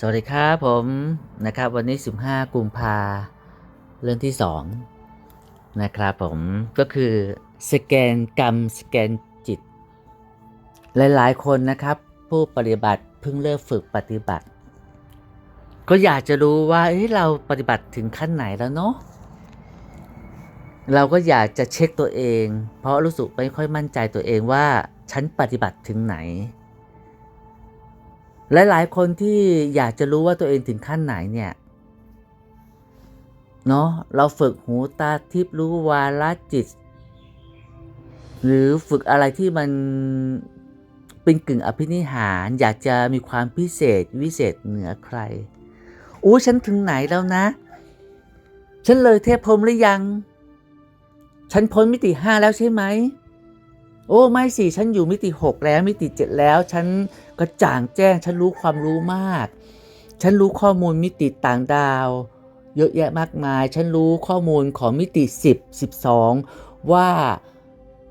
สวัสดีครับผมนะครับวันนี้ 15 กุมภาเรื่องที่ 2 นะครับผมก็คือสแกนกรรมสแกนจิต หลาย ๆ คนนะครับ ผู้ปฏิบัติเพิ่งเริ่มฝึกปฏิบัติ ก็อยากจะรู้ว่าเเราปฏิบัติถึงขั้นไหนแล้วเนาะเราก็อยากจะเช็คตัวเอง เพราะรู้สึกไม่ค่อยมั่นใจตัวเองว่าฉันปฏิบัติถึงไหน หลายๆ คนที่อยากจะรู้ว่าตัวเองถึงขั้นไหนเนี่ยเนาะเราฝึกหูตาทิพย์รู้วาลจิต หรือฝึกอะไรที่มันเป็นกึ่งอภินิหาร อยากจะมีความพิเศษวิเศษเหนือใครอู้ฉันถึงไหนแล้วนะ ฉันเลยเทพพรมหรือยัง ฉันพ้นมิติห้าแล้วใช่ไหม โอ้ไม่สิฉันอยู่มิติหกแล้วมิติเจ็ดแล้ว ฉันกระจ่างแจ้ง ฉันรู้ความรู้มาก ฉันรู้ข้อมูลมิติต่างดาว เยอะแยะมากมาย ฉันรู้ข้อมูลของมิติ 10 12 ว่า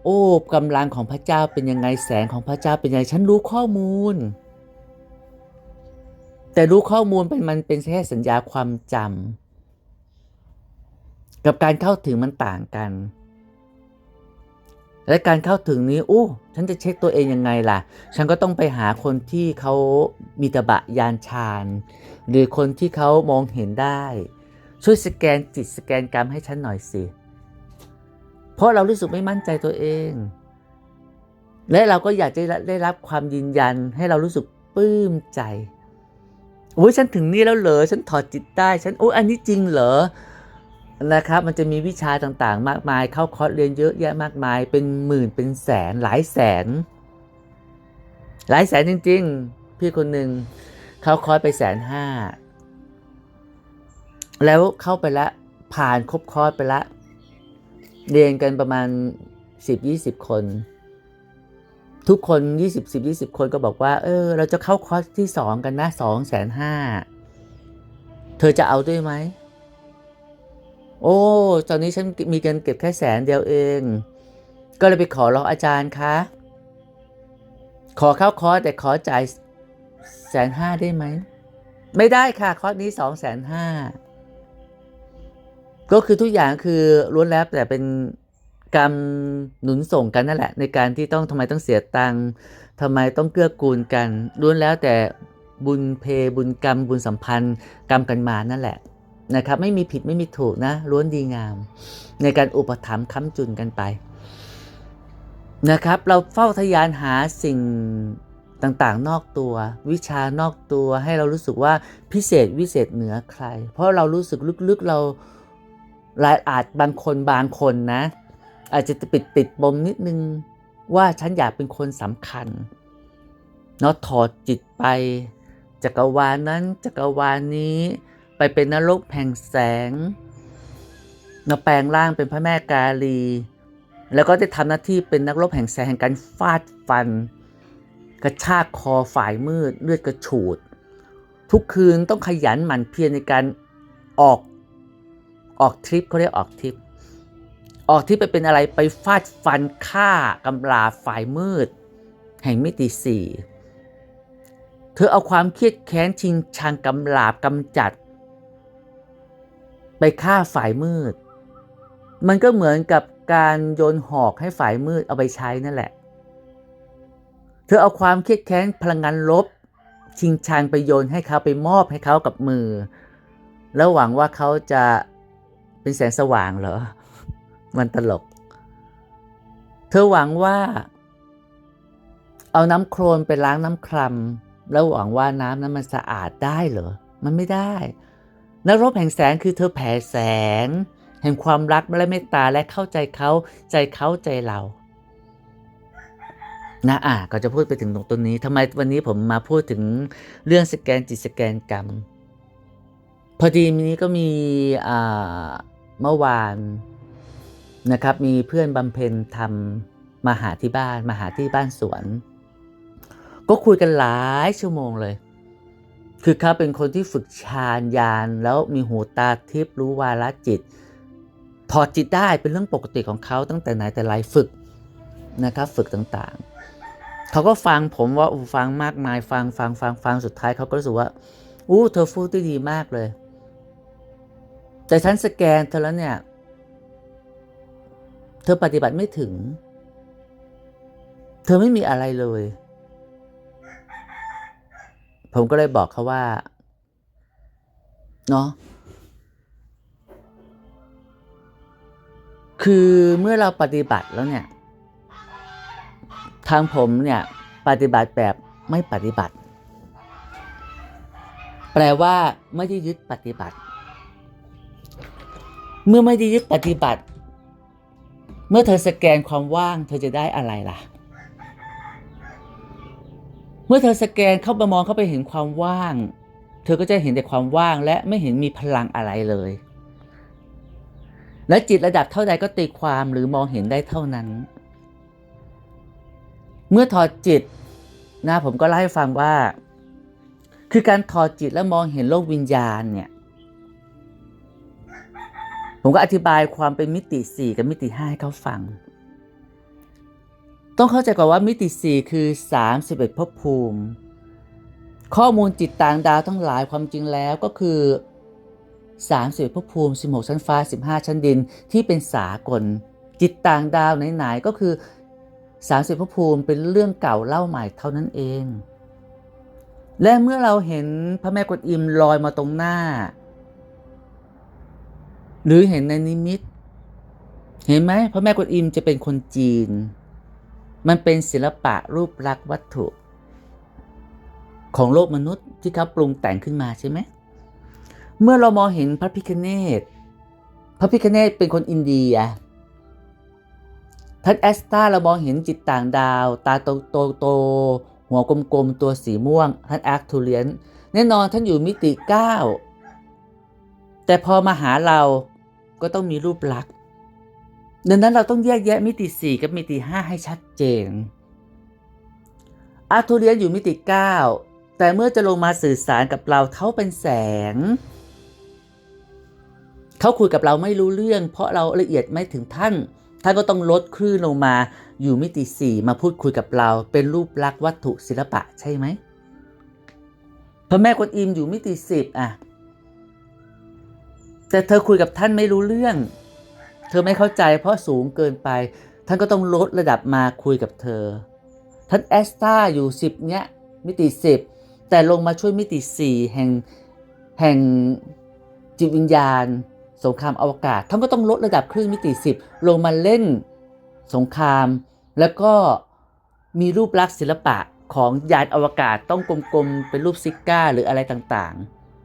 โอ้กำลังของพระเจ้าเป็นยังไงแสงของพระเจ้าเป็นยังไงฉันรู้ข้อมูล แต่รู้ข้อมูลเป็นมันเป็นแค่สัญญาความจำกับการเข้าถึงมันต่างกัน และการเข้าถึงนี้อู้ฉันจะเช็คตัวเองยังไงล่ะ ฉันก็ต้องไปหาคนที่เขามีตบะยานชาญหรือคนที่เขามองเห็นได้ ช่วยสแกนจิตสแกนกรรมให้ฉันหน่อยสิ เพราะเรารู้สึกไม่มั่นใจตัวเอง และเราก็อยากจะได้รับความยืนยันให้เรารู้สึกปลื้มใจโอ้ยฉันถึงนี่แล้วเหรอ ฉันถอดจิตได้ ฉันโอ้ยอันนี้จริงเหรอ นะครับมันจะมีวิชาต่างๆ มากมาย เข้าคอร์สเรียนเยอะแยะมากมาย เป็นหมื่นเป็นแสนหลายแสน หลายแสนจริง ๆ พี่คนหนึ่งเข้าคอร์สไปแสนห้าแล้วเข้าไปละผ่านครบคอร์สไปละ เรียนกันประมาณ 10-20 คน ทุกคน 20 10 20 คนก็บอกว่า เออ เราจะเข้าคอร์สที่ 2 กันนะ2แสนห้าเธอจะเอาด้วยไหม โอ้ตอนนี้ฉันมีเงินเก็บแค่แสนเดียวเอง ก็เลยไปขอร้องอาจารย์คะขอเข้าคอร์สแต่ขอจ่ายแสนห้าได้ไหม ไม่ได้ค่ะ คอร์สนี้สองแสนห้าก็คือทุกอย่างคือล้วนแล้วแต่เป็นกรรมหนุนส่งกันนั่นแหละ ในการที่ต้องทำไมต้องเสียตังค์ทำไมต้องเกื้อกูลกันล้วนแล้วแต่บุญเพบุญกรรมบุญสัมพันธ์กรรมกันมานั่นแหละ นะครับไม่มีผิดไม่มีถูกนะล้วนดีงาม ในการอุปถัมภ์ค้ำจุนกันไปนะครับ เราเฝ้าทะยานหาสิ่งต่างๆ นอกตัว วิชานอกตัวให้เรารู้สึกว่าพิเศษวิเศษเหนือใคร เพราะเรารู้สึกลึกๆเรารายอาจบางคนบางคนนะ อาจจะปิดติดปมนิดนึงว่าฉันอยากเป็นคนสำคัญเนาะถอดจิตไปจักรวาลนั้นจักรวาลนี้ ไปเป็นนรกแห่งแสงมาแปลงร่างเป็นพระแม่กาลี แล้วก็ได้ทำหน้าที่เป็นนักรบแห่งแสงแห่งการฟาดฟัน กระชากคอฝ่ายมืดเลือดกระฉูด ทุกคืนต้องขยันหมั่นเพียรในการออกออกทริปเขาเรียกออกทริป ออกทริปไปเป็นอะไรไปฟาดฟันฆ่ากำลาฝ่ายมืด แห่งมิติสี่เธอเอาความเครียดแค้นชิงชังกำลาบกำจัด ไปฆ่าฝ่ายมืด มันก็เหมือนกับการโยนหอกให้ฝ่ายมืดเอาไปใช้นั่นแหละ เธอเอาความเครียดแค้นพลังงานลบ ชิงชังไปโยนให้เขาไปมอบให้เขากับมือ แล้วหวังว่าเขาจะเป็นแสงสว่างเหรอ มันตลก เธอหวังว่า เอาน้ำโครนไปล้างน้ำครัมแล้วหวังว่าน้ำนั้นมันสะอาดได้เหรอ มันไม่ได้ นักรบแห่งแสงคือเธอแผ่แสง แห่งความรักและเมตตาและเข้าใจเขาใจเขาใจเรานะอะก็จะพูดไปถึงตรงตัวนี้ทำไมวันนี้ผมมาพูดถึงเรื่องสแกนจิตสแกนกรรม พอดีนี้ก็มีอ่าเมื่อวานนะครับ มีเพื่อนบำเพ็ญทำมาหาที่บ้านมาหาที่บ้านสวน ก็คุยกันหลายชั่วโมงเลย คือเขาเป็นคนที่ฝึกฌานยานแล้วมีหูตาทิพย์รู้วาระจิต ถอดจิตได้เป็นเรื่องปกติของเขาตั้งแต่ไหนแต่ไรฝึกนะครับฝึกต่างๆ เขาก็ฟังผมว่าฟังมากมายฟังฟังฟังฟังสุดท้ายเขาก็รู้สึกว่าอู้เธอฟูดได้ดีมากเลย แต่ฉันสแกนเธอแล้วเนี่ย เธอปฏิบัติไม่ถึง เธอไม่มีอะไรเลย ผมก็เลยบอกเขาว่า เนาะคือเมื่อเราปฏิบัติแล้วเนี่ย ทางผมเนี่ย ปฏิบัติแบบไม่ปฏิบัติ แปลว่าไม่ได้ยึดปฏิบัติ เมื่อไม่ได้ยึดปฏิบัติ เมื่อเธอสแกนความว่าง เธอจะได้อะไรล่ะ เมื่อเธอสแกนเข้ามามองเข้าไปเห็นความว่าง เธอก็จะเห็นแต่ความว่างและไม่เห็นมีพลังอะไรเลย และจิตระดับเท่าใดก็ตีความหรือมองเห็นได้เท่านั้น เมื่อถอดจิตนะผมก็เล่าให้ฟังว่า คือการถอดจิตและมองเห็นโลกวิญญาณเนี่ย ผมก็อธิบายความเป็นมิติ 4 กับมิติ5ให้เขาฟัง ต้องเข้าใจก่อนว่ามิติ 4 คือ 31ภพภูมิ ข้อมูลจิตต่างดาวทั้งหลายความจริงแล้วก็คือ31ภพภูมิ 16 ชั้นฟ้า 15 ชั้นดินที่เป็นสากล จิตต่างดาวไหนๆก็คือ 30ภพภูมิเป็นเรื่องเก่าเล่าใหม่เท่านั้นเอง และเมื่อเราเห็นพระแม่กวนอิมลอยมาตรงหน้า หรือเห็นในนิมิต เห็นไหมพระแม่กวนอิมจะเป็นคนจีน มันเป็นศิลปะรูปลักษณ์วัตถุ ของโลกมนุษย์ที่เขาปรุงแต่งขึ้นมาใช่ไหม เมื่อเรามองเห็นพระพิคเนตพระพิคเนตเป็นคนอินเดียท่านแอสตาเรามองเห็นจิตต่างดาว ตาโตโตโตหัวกลมๆ ตัวสีม่วง ท่านแอคทูเลียน แน่นอนท่านอยู่มิติ 9 แต่พอมาหาเราก็ต้องมีรูปลักษณ์ ดังนั้นเราต้องแยกแยะมิติ 4 กับมิติ 5 ให้ชัดเจน อาร์ทูเลียนอยู่มิติ 9 แต่เมื่อจะลงมาสื่อสารกับเราเขาเป็นแสง เขาคุยกับเราไม่รู้เรื่อง เพราะเราละเอียดไม่ถึงท่าน ท่านก็ต้องลดคลื่นลงมาอยู่มิติ 4 มาพูดคุยกับเราเป็นรูปลักษณ์วัตถุศิลปะใช่ไหมพระแม่กวนอิมอยู่มิติ 10 อะ แต่เธอคุยกับท่านไม่รู้เรื่อง ธอไม่เข้าใจเพราะสูงเกินไป ท่านก็ต้องลดระดับมาคุยกับเธอ ท่านแอสตาอยู่10เนี้ยมิติ 10 แต่ลงมาช่วยมิติ 4 แห่งแห่งจิตวิญญาณ สงครามอวกาศ ท่านก็ต้องลดระดับคลื่นมิติ 10 ลงมาเล่นสงคราม แล้วก็มีรูปลักษณ์ศิลปะของยานอวกาศต้องกลมๆเป็นรูปซิก้าหรืออะไรต่าง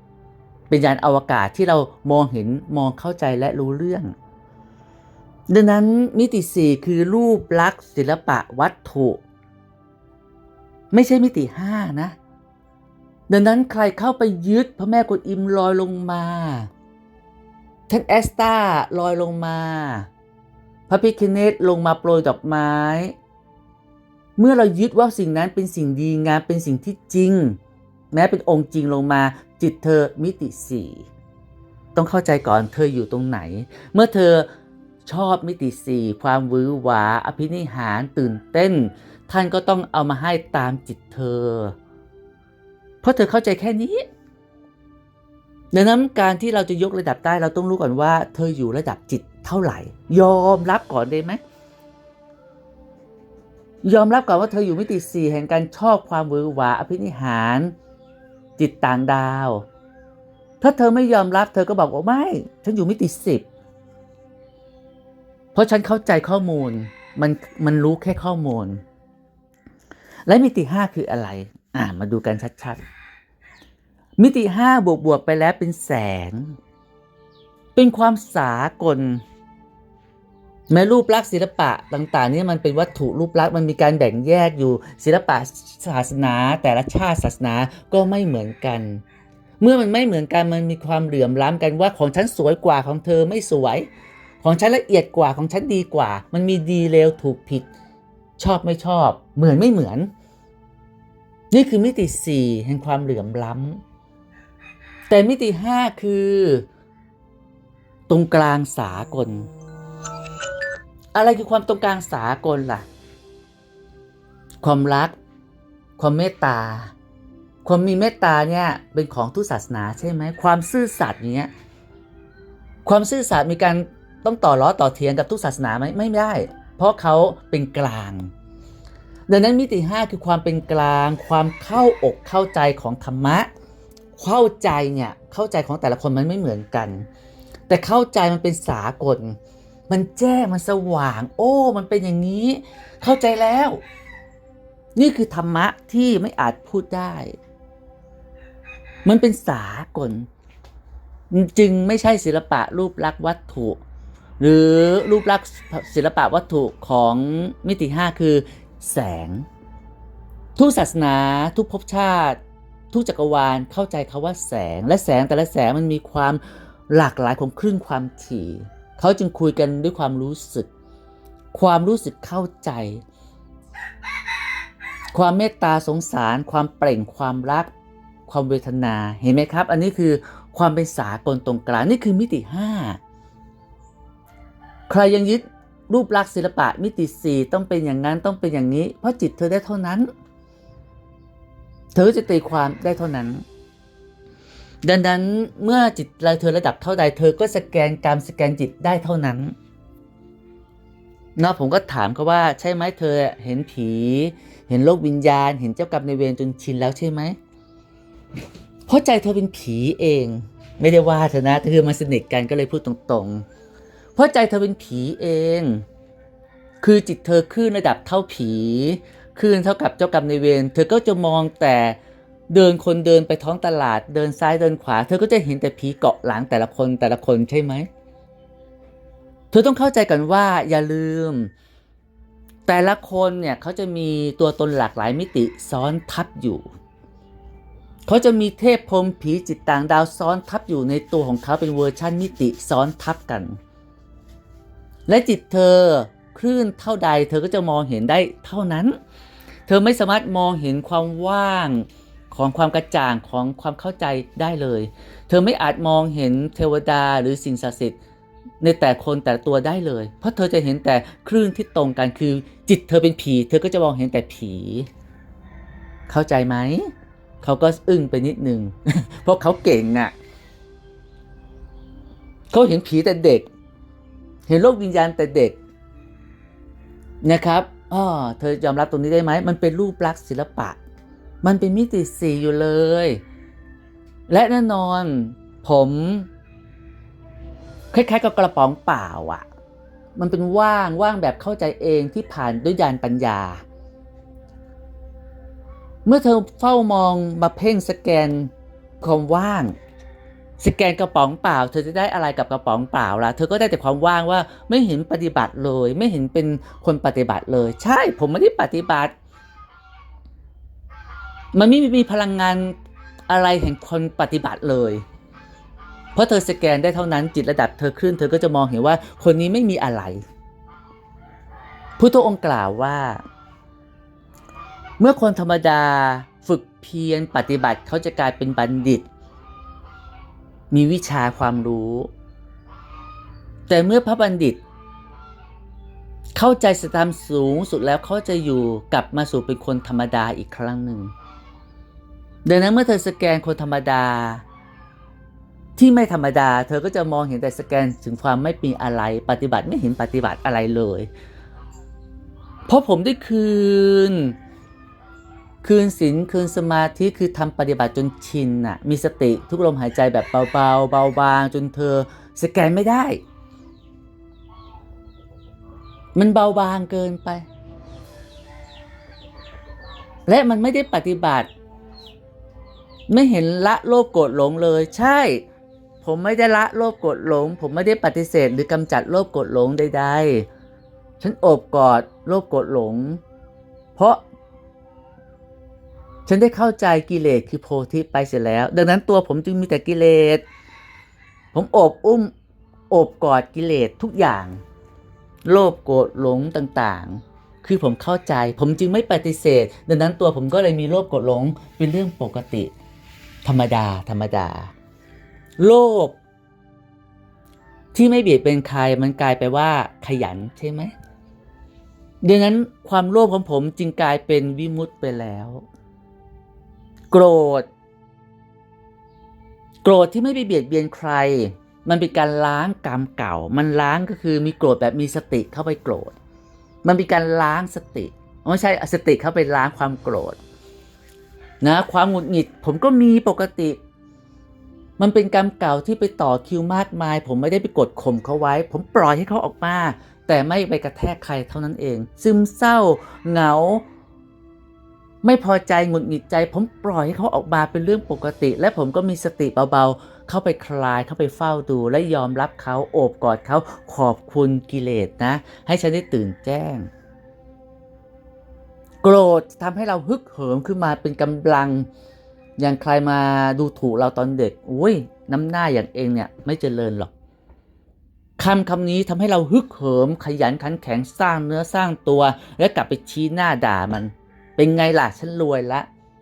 ๆ เป็นยานอวกาศที่เรามองเห็นมองเข้าใจและรู้เรื่อง ดังนั้นมิติ 4 คือรูปลักษณ์ศิลปะวัตถุ ไม่ใช่มิติ 5 นะ ดังนั้นใครเข้าไปยึดพระแม่กวนอิมลอยลงมาท่านแอสตาลอยลงมา พระพิคเนตลงมาโปรยดอกไม้ เมื่อเรายึดว่าสิ่งนั้นเป็นสิ่งดีงามเป็นสิ่งที่จริง แม้เป็นองค์จริงลงมาจิตเธอมิติสี่ต้องเข้าใจก่อนเธออยู่ตรงไหน เมื่อเธอ ชอบมิติสี่ความวือหวา อภินิหารตื่นเต้น ท่านก็ต้องเอามาให้ตามจิตเธอ เพราะเธอเข้าใจแค่นี้ดังนั้นการที่เราจะยกระดับได้เราต้องรู้ก่อนว่า เธออยู่ระดับจิตเท่าไหร่ ยอมรับก่อนได้ไหมยอมรับก่อนว่าเธออยู่มิติสี่แห่งการชอบความวือหวาอภินิหาร จิตต่างดาว ถ้าเธอไม่ยอมรับเธอก็บอกว่าไม่ ฉันอยู่มิติสิบ เพราะฉันเข้าใจข้อมูลมันมันรู้แค่ข้อมูล และมิติห้าคืออะไร อ่ามาดูกันชัดๆ มิติห้าบวกบวกไปแล้วเป็นแสง เป็นความสากลแม้รูปลักษณ์ศิลปะต่างๆนี่มันเป็นวัตถุรูปลักษณ์มันมีการแบ่งแยกอยู่ ศิลปะศาสนา แต่ละชาติศาสนาก็ไม่เหมือนกัน เมื่อมันไม่เหมือนกันมันมีความเหลื่อมล้ำกันว่าของฉันสวยกว่าของเธอไม่สวย ของฉันละเอียดกว่าของฉันดีกว่า มันมีดีเลวถูกผิด ชอบไม่ชอบ เหมือนไม่เหมือน นี่คือมิติสี่แห่งความเหลื่อมล้ำแต่มิติห้าคือ ตรงกลางสากล อะไรคือความตรงกลางสากลล่ะ ความรัก ความเมตตาความมีเมตตาเนี่ยเป็นของทุกศาสนาใช่ไหมความซื่อสัตย์เงี้ยความซื่อสัตย์มีการ ต้องต่อล้อต่อเทียงกับทุกศาสนาไหมไม่ได้ เพราะเขาเป็นกลาง ดังนั้นมิติ 5 คือความเป็นกลาง ความเข้าอกเข้าใจของธรรมะ เข้าใจเนี่ยเข้าใจของแต่ละคนมันไม่เหมือนกัน แต่เข้าใจมันเป็นสากล มันแจ้งมันสว่าง โอ้ มันเป็นอย่างนี้ เข้าใจแล้ว นี่คือธรรมะที่ไม่อาจพูดได้ มันเป็นสากล จึงไม่ใช่ศิลปะรูปลักษณ์วัตถุ หรือรูปลักษณ์ศิลปะวัตถุของมิติ 5 คือ แสง ทุกศาสนาทุกภพชาติ ทุกจักรวาลเข้าใจคาว่าแสง และแสงแต่ละแสงมันมีความหลากหลายของคลื่นความถี่ เขาจึงคุยกันด้วยความรู้สึก ความรู้สึกเข้าใจ ความเมตตาสงสาร ความเปล่งความรัก ความเวทนาเห็นไหมครับ อันนี้คือความเป็นสากลตรงกลางนี่คือมิติ 5 ใครยังยึดรูปลักษณ์ศิลปะมิติ4ต้องเป็นอย่างนั้นต้องเป็นอย่างนี้ เพราะจิตเธอได้เท่านั้น เธอจะตีความได้เท่านั้น ดังนั้นเมื่อจิตเธอระดับเท่าใด เธอก็สแกนกรรมสแกนจิตได้เท่านั้นเนาะผมก็ถามเขาว่าใช่ไหมเธอเห็นผี เห็นโลกวิญญาณ เห็นเจ้ากรรมในเวรจนชินแล้วใช่ไหมเพราะใจเธอเป็นผีเอง ไม่ได้ว่าเธอนะคือมันสนิทกันก็เลยพูดตรงๆ ราะใจเธอเป็นผีเอง คือจิตเธอคลื่นระดับเท่าผีคลื่นเท่ากับเจ้ากรรมในายเวร เธอก็จะมองแต่เดินคนเดินไปท้องตลาด เดินซ้ายเดินขวา เธอก็จะเห็นแต่ผีเกาะหลังแต่ละคนแต่ละคนใช่ไหม เธอต้องเข้าใจกันว่าอย่าลืม แต่ละคนเนี่ยเขาจะมีตัวตนหลากหลายมิติซ้อนทับอยู่เขาจะมีเทพพรมผีจิตต่างดาวซ้อนทับอยู่ในตัวของเขาเป็นเวอร์ชันมิติซ้อนทับกัน และจิตเธอคลื่นเท่าใด เธอก็จะมองเห็นได้เท่านั้น เธอไม่สามารถมองเห็นความว่างของความกระจ่างของความเข้าใจได้เลย เธอไม่อาจมองเห็นเทวดาหรือสิ่งศักดิ์สิทธิ์ในแต่คนแต่ตัวได้เลย เพราะเธอจะเห็นแต่คลื่นที่ตรงกันคือ จิตเธอเป็นผี เธอก็จะมองเห็นแต่ผี เข้าใจไหม เขาก็อึ้งไปนิดนึง เพราะเขาเก่งอะ เขาเห็นผีแต่เด็ก เห็นโลกวิญญาณแต่เด็กนะครับอ๋อเธอยอมรับตรงนี้ได้ไหม มันเป็นรูปลักษณ์ศิลปะ มันเป็นมิติสี่อยู่เลย และแน่นอนผมคล้ายๆกับกระป๋องเปล่าอะ่ะมันเป็นว่างว่างแบบเข้าใจเองที่ผ่านด้วยญาณปัญญา เมื่อเธอเฝ้ามองมาเพ่งสแกนความว่าง สแกนกระป๋องเปล่า เธอจะได้อะไรกับกระป๋องเปล่าล่ะ เธอก็ได้แต่ความว่างว่าไม่เห็นปฏิบัติเลย ไม่เห็นเป็นคนปฏิบัติเลย ใช่ผมไม่ได้ปฏิบัติ มันไม่มีพลังงานอะไรแห่งคนปฏิบัติเลย เพราะเธอสแกนได้เท่านั้นจิตระดับเธอขึ้น เธอก็จะมองเห็นว่าคนนี้ไม่มีอะไร พุทธองค์กล่าวว่า เมื่อคนธรรมดาฝึกเพียรปฏิบัติเขาจะกลายเป็นบัณฑิต มีวิชาความรู้แต่เมื่อพระบัณฑิต เข้าใจสตามสูงสุดแล้วเขาจะอยู่กลับมาสู่เป็นคนธรรมดาอีกครั้งหนึ่งดังนั้นเมื่อเธอสแกนคนธรรมดา ที่ไม่ธรรมดา เธอก็จะมองเห็นแต่สแกนถึงความไม่มีอะไรปฏิบัติไม่เห็นปฏิบัติอะไรเลย เพราะผมได้คืน คืนศีลคืนสมาธิคือทำปฏิบัติจนชินน่ะมีสติทุกลมหายใจแบบเบาๆเบาบางจนเธอสแกนไม่ได้ มันเบาบางเกินไป และมันไม่ได้ปฏิบัติ ไม่เห็นละโลภโกรธหลงเลย ใช่ ผมไม่ได้ละโลภโกรธหลง ผมไม่ได้ปฏิเสธหรือกำจัดโลภโกรธหลงใดๆฉันโอบกอดโลภโกรธหลง เพราะ ฉันได้เข้าใจกิเลสคือโพธิไปเสียแล้ว ดังนั้นตัวผมจึงมีแต่กิเลส ผมโอบอุ้มโอบกอดกิเลสทุกอย่าง โลภโกรธหลงต่างๆ คือผมเข้าใจ ผมจึงไม่ปฏิเสธ ดังนั้นตัวผมก็เลยมีโลภโกรธหลงเป็นเรื่องปกติ ธรรมดา ธรรมดา โลภที่ไม่เบียดเป็นใครมันกลายไปว่าขยันใช่ไหมดังนั้นความโลภของผมจึงกลายเป็นวิมุตต์ไปแล้ว โกรธ โกรธที่ไม่ไปเบียดเบียนใคร มันเป็นการล้างกรรมเก่า มันล้างก็คือมีโกรธแบบมีสติเข้าไปโกรธ มันเป็นการล้างสติไม่ใช่อสติเข้าไปล้างความโกรธนะความหงุดหงิดผมก็มีปกติ มันเป็นกรรมเก่าที่ไปต่อคิวมากมาย ผมไม่ได้ไปกดข่มเขาไว้ ผมปล่อยให้เขาออกมา แต่ไม่ไปกระแทกใครเท่านั้นเอง ซึมเศร้าเหงา ไม่พอใจหงุดหงิดใจ ผมปล่อยให้เขาออกมาเป็นเรื่องปกติ และผมก็มีสติเบาๆ เข้าไปคลายเข้าไปเฝ้าดู และยอมรับเขาโอบกอดเขาขอบคุณกิเลสนะ ให้ฉันได้ตื่นแจ้ง โกรธทำให้เราฮึกเหิมขึ้นมาเป็นกำลัง อย่างใครมาดูถูกเราตอนเด็กอุ้ยน้ำหน้าอย่างเองเนี่ยไม่เจริญหรอกคำคำนี้ทำให้เราฮึกเหิม ขยันขันแข็งสร้างเนื้อสร้างตัว และกลับไปชี้หน้าด่ามัน เป็นไงล่ะฉันรวยละ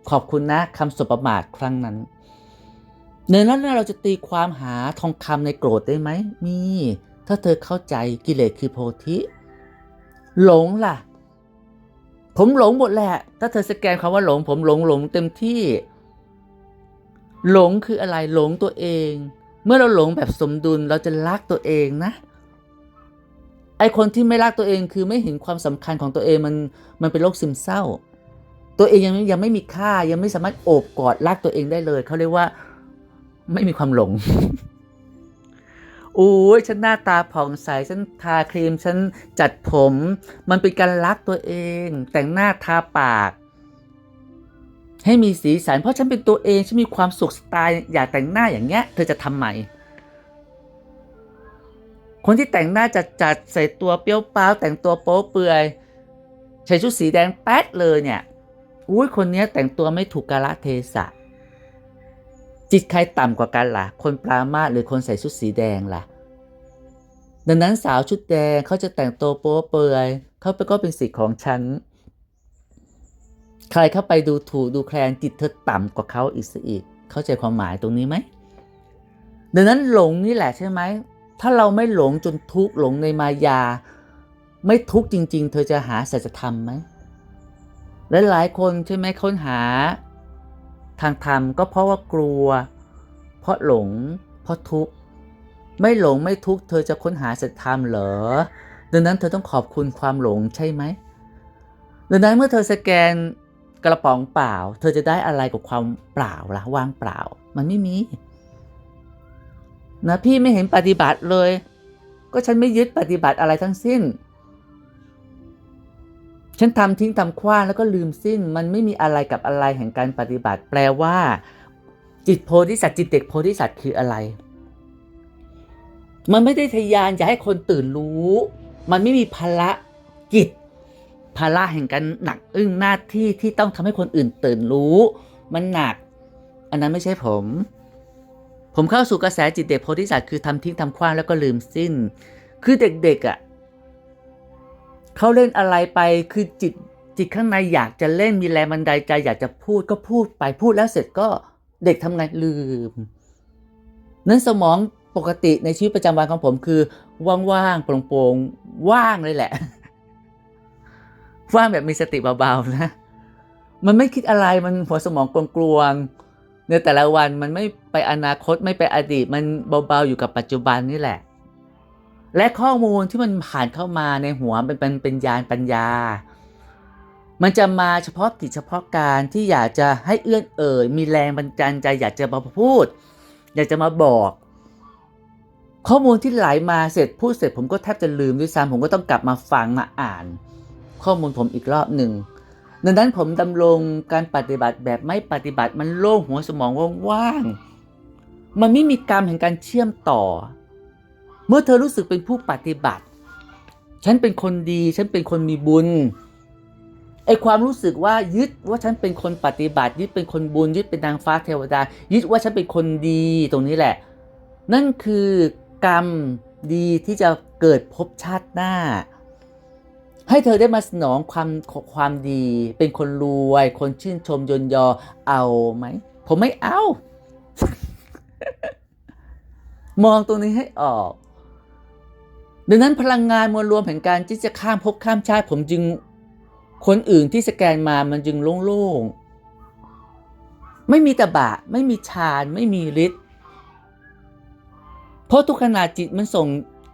ขอบคุณนะคำสบประมาทครั้งนั้นในนั้นเราจะตีความหาทองคำในโกรธได้ไหมมี ถ้าเธอเข้าใจกิเลสคือโพธิ หลงล่ะ ผมหลงหมดแหละ ถ้าเธอสแกนคำว่าหลง ผมหลงหลงเต็มที่ หลงคืออะไรหลงตัวเอง เมื่อเราหลงแบบสมดุลเราจะรักตัวเองนะไอคนที่ไม่รักตัวเองคือไม่เห็นความสำคัญของตัวเองมันมันเป็นโรคซึมเศร้า ตัวเองยังยังไม่มีค่ายังไม่สามารถโอบกอดรักตัวเองได้เลย เขาเรียกว่าไม่มีความหลงโอ้ยฉันหน้าตาผ่องใสฉันทาครีมฉันจัดผม มันเป็นการรักตัวเอง แต่งหน้าทาปาก ให้มีสีสันเพราะฉันเป็นตัวเองฉันมีความสุขสไตล์อยากแต่งหน้าอย่างเงี้ย เธอจะทำไหมคนที่แต่งหน้าจัดจัดใส่ตัวเปรี้ยวป้าวแต่งตัวโป๊เปลือยใส่ชุดสีแดงแป๊ดเลยเนี่ย อุ้ยคนนี้แต่งตัวไม่ถูกกาลเทศะ จิตใครต่ำกว่ากันล่ะ คนปรามาหรือคนใส่ชุดสีแดงล่ะ ดังนั้นสาวชุดแดงเขาจะแต่งตัวโป๊เปลือยเขาไปก็เป็นสิทธิ์ของฉัน ใครเข้าไปดูถูกดูแคลนจิตเธอต่ำกว่าเขาอีกซะอีก เข้าใจความหมายตรงนี้ไหมดังนั้นหลงนี่แหละใช่ไหม ถ้าเราไม่หลงจนทุกข์หลงในมายา ไม่ทุกข์จริง ๆ เธอจะหาสัจธรรมไหม และหลายคนใช่ไหมค้นหา ทางธรรมก็เพราะว่ากลัว เพราะหลง เพราะทุกข์ ไม่หลงไม่ทุกข์เธอจะค้นหาสัจธรรมเหรอ ดังนั้นเธอต้องขอบคุณความหลงใช่ไหม ดังนั้นเมื่อเธอสแกนกระป๋องเปล่า เธอจะได้อะไรกับความเปล่าละว่างเปล่า มันไม่มีนะพี่ไม่เห็นปฏิบัติเลย ก็ฉันไม่ยึดปฏิบัติอะไรทั้งสิ้น ฉันทำทิ้งทำคว้างแล้วก็ลืมสิ้น มันไม่มีอะไรกับอะไรแห่งการปฏิบัติ แปลว่า จิตโพธิสัตว์จิตเด็กโพธิสัตว์คืออะไร มันไม่ได้ทยานอยากให้คนตื่นรู้ มันไม่มีภาระกิจภาระแห่งการหนักอึ้งหน้าที่ที่ต้องทำให้คนอื่นตื่นรู้ มันหนัก อันนั้นไม่ใช่ผม ผมเข้าสู่กระแสจิตเด็กโพธิสัตว์คือทำทิ้งทำคว้างแล้วก็ลืมสิ้น คือเด็กๆอะ่ะ เขาเล่นอะไรไปคือจิตจิตข้างในอยากจะเล่นมีแรงบันดาลใจ อยากจะพูดก็พูดไปพูดแล้วเสร็จก็เด็กทำไงลืม นั้นสมองปกติในชีวิตประจำวันของผมคือ ว่างๆโปร่งๆว่างเลยแหละ ว่างแบบมีสติเบาๆนะ มันไม่คิดอะไรมันหัวสมองกลวงๆในแต่ละวันมันไม่ไปอนาคตไม่ไปอดีตมันเบาๆอยู่กับปัจจุบันนี่แหละ และข้อมูลที่มันผ่านเข้ามาในหัวมันเป็นเป็นญาณปัญญา มันจะมาเฉพาะกิจเฉพาะการที่อยากจะให้เอื้อนเอ่ยมีแรงบันดาลใจอยากจะมาพูด อยากจะมาบอก ข้อมูลที่ไหลมาเสร็จพูดเสร็จผมก็แทบจะลืมด้วยซ้ำผมก็ต้องกลับมาฟังมาอ่าน ข้อมูลผมอีกรอบหนึ่งดังนั้นผมดำรงการปฏิบัติแบบไม่ปฏิบัติมันโล่งหัวสมองว่างๆมันไม่มีกรรมแห่งการเชื่อมต่อ เมื่อเธอรู้สึกเป็นผู้ปฏิบัติ ฉันเป็นคนดี ฉันเป็นคนมีบุญไอความรู้สึกว่ายึดว่าฉันเป็นคนปฏิบัติ ยึดเป็นคนบุญ ยึดเป็นนางฟ้าเทวดา ยึดว่าฉันเป็นคนดีตรงนี้แหละ นั่นคือกรรมดีที่จะเกิดภพชาติหน้า ให้เธอได้มาสนองความความดี เป็นคนรวย คนชื่นชมยนยอเอาไหม ผมไม่เอา มองตรงนี้ให้ออก ดังนั้นพลังงานมวลรวมแห่งการที่จะข้ามภพข้ามชาติ ผมจึงคนอื่นที่สแกนมามันจึงโล่งๆ ไม่มีตะบะ ไม่มีฌาน ไม่มีฤทธิ์เพราะทุกขณะจิตมันส่ง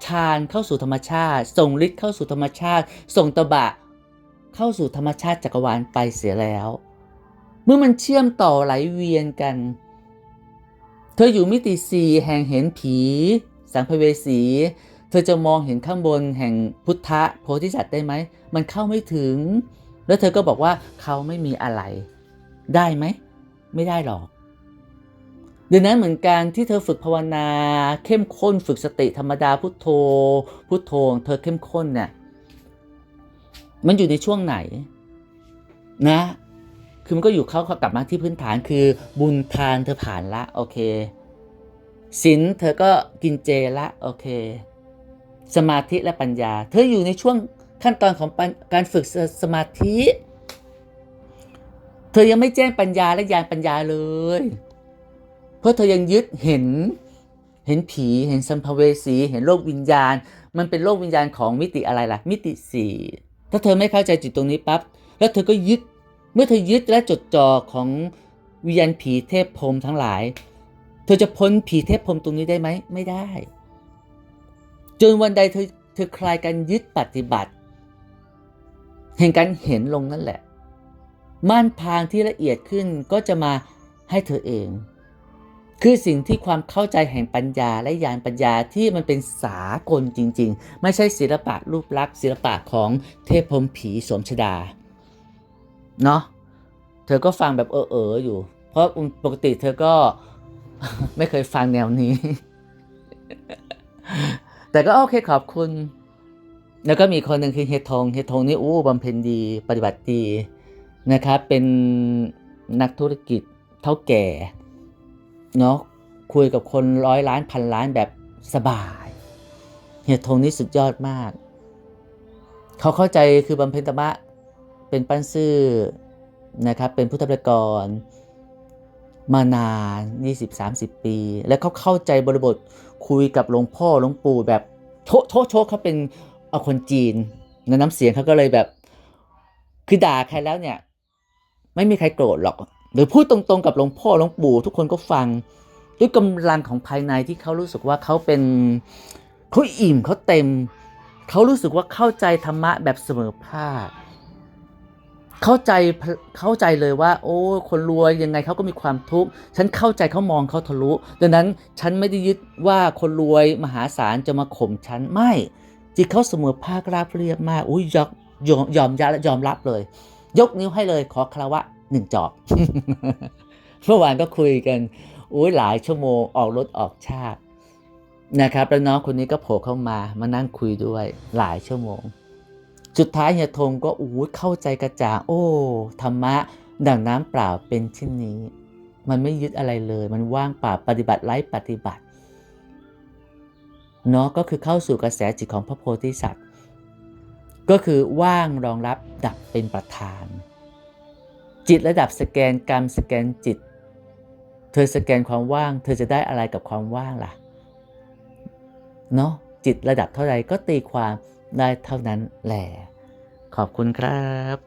ฌานเข้าสู่ธรรมชาติ ส่งฤทธิ์เข้าสู่ธรรมชาติ ส่งตะบะ เข้าสู่ธรรมชาติจักรวาลไปเสียแล้ว เมื่อมันเชื่อมต่อไหลเวียนกัน เธออยู่มิติสี่แห่งเห็นผี สังพเวสี เธอจะมองเห็นข้างบนแห่งพุทธะโพธิสัตว์ได้ไหม มันเข้าไม่ถึง แล้วเธอก็บอกว่าเขาไม่มีอะไร ได้ไหม ไม่ได้หรอกดังนั้นเหมือนกันที่เธอฝึกภาวนา เข้มข้นฝึกสติธรรมดาพุทโธ พุทโธเธอเข้มข้นเนี่ยมันอยู่ในช่วงไหนนะ คือมันก็อยู่เข้ากลับมาที่พื้นฐานคือบุญทานเธอผ่านละโอเคศีลเธอก็กินเจละโอเค สมาธิและปัญญา เธออยู่ในช่วงขั้นตอนของการฝึกสมาธิ เธอยังไม่แจ้งปัญญาและญาณปัญญาเลย เพราะเธอยังยึดเห็น เห็นผี เห็นสัมภเวสี เห็นโลกวิญญาณ มันเป็นโลกวิญญาณของมิติอะไรล่ะ มิติสี่ถ้าเธอไม่เข้าใจจุดตรงนี้ปั๊บ แล้วเธอก็ยึด เมื่อเธอยึดและจดจ่อของวิญญาณผีเทพพรมทั้งหลาย เธอจะพ้นผีเทพพรมตรงนี้ได้ไหม ไม่ได้ จนวันใดเธอเธอคลายการยึดปฏิบัติ แห่งการเห็นลงนั่นแหละ ม่านพางที่ละเอียดขึ้นก็จะมาให้เธอเอง คือสิ่งที่ความเข้าใจแห่งปัญญาและญาณปัญญาที่มันเป็นสากลจริง ๆ ไม่ใช่ศิลปะรูปลักษณ์ศิลปะของเทพพรมผีสมชดาเนาะเธอก็ฟังแบบเออเออๆอยู่ เพราะปกติเธอก็ไม่เคยฟังแนวนี้ แต่ก็โอเคขอบคุณ แล้วก็มีคนหนึ่งคือเฮดทงเฮดทงนี่อู้บำเพ็ญดีปฏิบัติดีนะครับ เป็นนักธุรกิจเท่าแก่เนาะคุยกับคนร้อยล้านพันล้านแบบสบายเฮดทงนี่สุดยอดมาก เขาเข้าใจคือบำเพ็ญธรรมะเป็นปั้นซื่อนะครับ เป็นพุทธประกร มานาน 20-30 ปี แล้วเขาเข้าใจบริบทคุยกับหลวงพ่อหลวงปู่แบบโชโชโชเขาเป็นเอาคนจีนในน้ำเสียงเขาก็เลยแบบ คือด่าใครแล้วเนี่ย ไม่มีใครโกรธหรอก หรือพูดตรงๆกับหลวงพ่อหลวงปู่ทุกคนก็ฟัง ด้วยกำลังของภายในที่เขารู้สึกว่าเขาเป็นเขาอิ่มเขาเต็ม เขารู้สึกว่าเข้าใจธรรมะแบบเสมอภาค เข้าใจเข้าใจเลยว่า โอ้คนรวยยังไงเขาก็มีความทุกข์ฉันเข้าใจเขามองเขาทะลุดังนั้นฉันไม่ได้ยึดว่าคนรวยมหาศาลจะมาข่มฉันไม่จิตเขาเสมอภาคราบเรียบมากอุ้ยยอมยอมยอมยยอมรับเลย ยกนิ้วให้เลยขอคารวะหนึ่งจอบเมื่อวานก็คุยกันอุ้ยหลายชั่วโมงออกรถออกชาตินะครับแล้วน้องคนนี้ก็โผล่เข้ามามานั่งคุยด้วยหลายชั่วโมง สุดท้ายเฮียธงก็อู้เข้าใจกระจ่างโอ้ธรรมะดั่งน้ำเปล่าเป็นเช่นนี้ มันไม่ยึดอะไรเลย มันว่างเปล่าปฏิบัติไร้ปฏิบัติเนาะก็คือเข้าสู่กระแสจิตของพระโพธิสัตว์ ก็คือว่างรองรับดับเป็นประธาน จิตระดับสแกนกรรมสแกนจิต เธอสแกนความว่าง เธอจะได้อะไรกับความว่างล่ะเนาะจิตระดับเท่าไรก็ตีความ ได้เท่านั้นแหละ ขอบคุณครับ